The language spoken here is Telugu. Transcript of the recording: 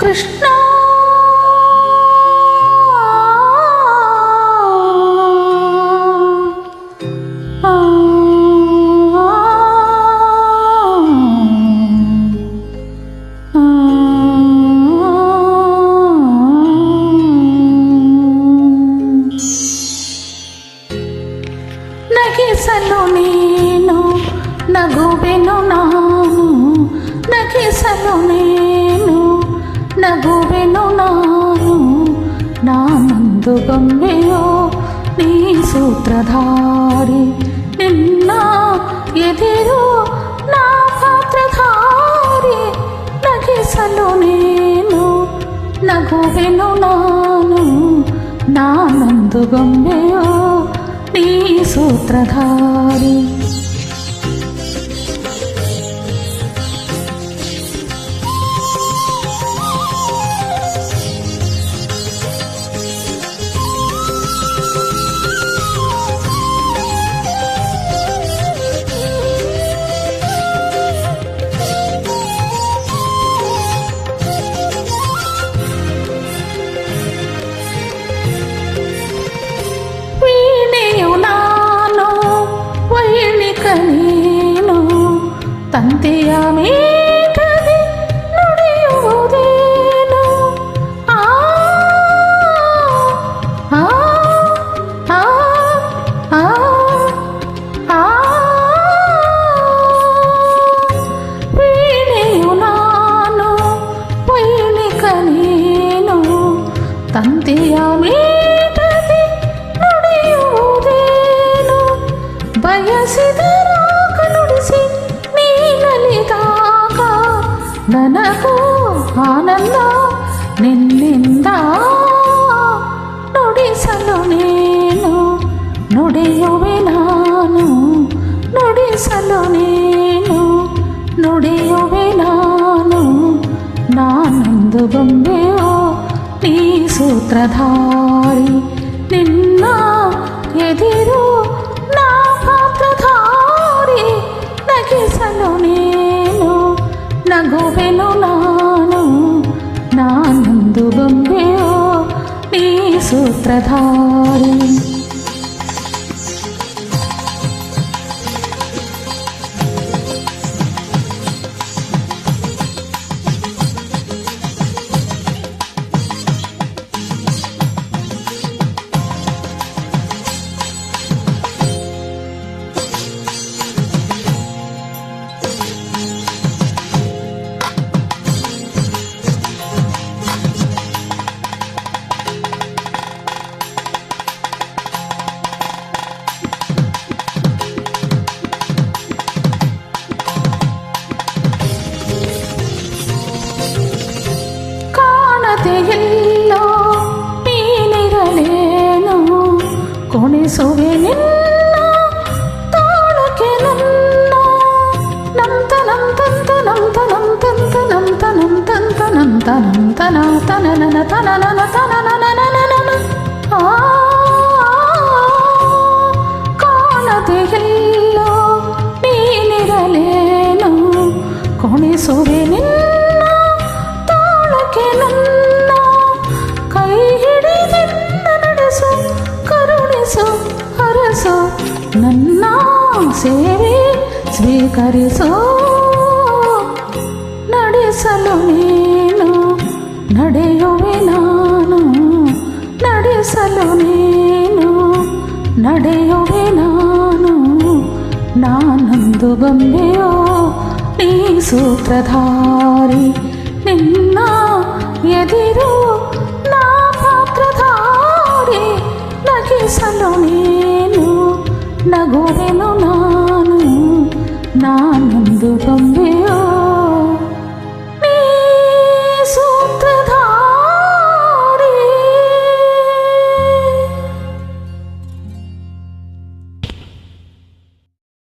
కృష్ణ! నగిసను నేను నగువెను నాను నగిసను నేను ನಗುವೆನು ನಾನು ನಾನೊಂದು ಗೊಂಬೆಯೋ ನೀ ಸೂತ್ರಧಾರಿ ನಿನ್ನ ಎದಿರು ನಾ ಪಾತ್ರಧಾರಿ ನಗಿಸಲು నేను ನಗುವೆನು ನಾನು ನಾನೊಂದು ಗೊಂಬೆಯೋ ನೀ ಸೂತ್ರಧಾರಿ ತಂದೆಯ ಮೇಘದಿ ನುಡಿಯುವುದೇನು ಆ ಆ ಆ ಆ ಆ ವೀಣೆಯು ನಾನು ವೈಣಿಕ ನೀನು ತಂದೆಯ ಮೇಘದಿ ನುಡಿಯುವುದೇನು ಬಯಸಿದರಾಗ ನನಗೂ ಆನಂದ ನಿನ್ನಿಂದ ನುಡಿಸಲು ನೀನು ನುಡಿಯುವೆ ನಾನು ನುಡಿಸಲು ನೀನು ನುಡಿಯುವೆ ನಾನು ನಾನೊಂದು ಬೊಂಬೆಯೋ ನೀ ಸೂತ್ರಧಾರಿ ನಿನ್ನ ಎದಿರು ನಾ ಪಾತ್ರಧಾರಿ ನಗಿಸಲು ನೀನು प्रधारिणी ಕಾಣದೆ ಎಲ್ಲೋ ನೀನಿರಲೇನು ಕೊಣಿಸುವೆ ನಿನ್ನ ತಾಳಕ್ಕೆ ನನ್ನ ನಂತ ನಂತಂತ ನಂತ ನಂತಂತ ನಂತ ನಂತಂತ ನಂತ ನಂತ ನಾತ ನನ ತನ ನನ ತನ ನನ ನನ ನನ ಆ ಕಾಣದೆ ಎಲ್ಲೋ ನೀನಿರಲೇನು ಕೊಣಿಸುವೆ స్వీకరిసో నడిసలు నేను నడయోవినాను నడిసలు నేను నడయోవినాను నానందు బంబియో నీ సూత్రధారి నిన్న ఎదిరు నా పాత్రధారి నగిసలు నేను నగోరెను నా